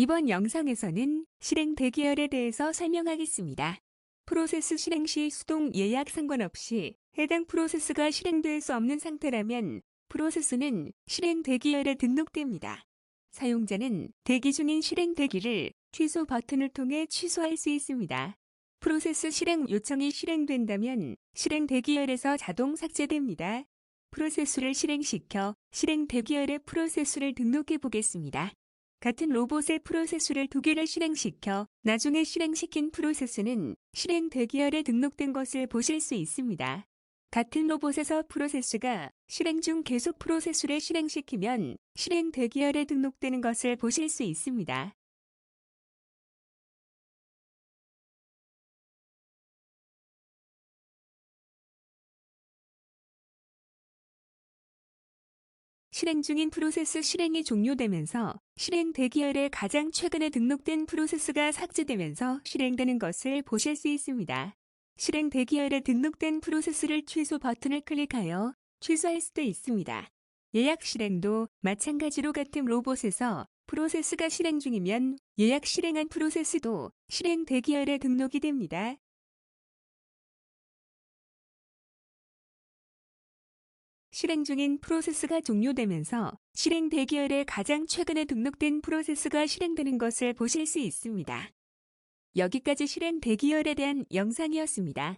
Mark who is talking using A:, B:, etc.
A: 이번 영상에서는 실행 대기열에 대해서 설명하겠습니다. 프로세스 실행 시 수동 예약 상관없이 해당 프로세스가 실행될 수 없는 상태라면 프로세스는 실행 대기열에 등록됩니다. 사용자는 대기 중인 실행 대기를 취소 버튼을 통해 취소할 수 있습니다. 프로세스 실행 요청이 실행된다면 실행 대기열에서 자동 삭제됩니다. 프로세스를 실행시켜 실행 대기열의 프로세스를 등록해 보겠습니다. 같은 로봇의 프로세스를 두 개를 실행시켜 나중에 실행시킨 프로세스는 실행 대기열에 등록된 것을 보실 수 있습니다. 같은 로봇에서 프로세스가 실행 중 계속 프로세스를 실행시키면 실행 대기열에 등록되는 것을 보실 수 있습니다. 실행 중인 프로세스 실행이 종료되면서 실행 대기열에 가장 최근에 등록된 프로세스가 삭제되면서 실행되는 것을 보실 수 있습니다. 실행 대기열에 등록된 프로세스를 취소 버튼을 클릭하여 취소할 수도 있습니다. 예약 실행도 마찬가지로 같은 로봇에서 프로세스가 실행 중이면 예약 실행한 프로세스도 실행 대기열에 등록이 됩니다. 실행 중인 프로세스가 종료되면서 실행 대기열에 가장 최근에 등록된 프로세스가 실행되는 것을 보실 수 있습니다. 여기까지 실행 대기열에 대한 영상이었습니다.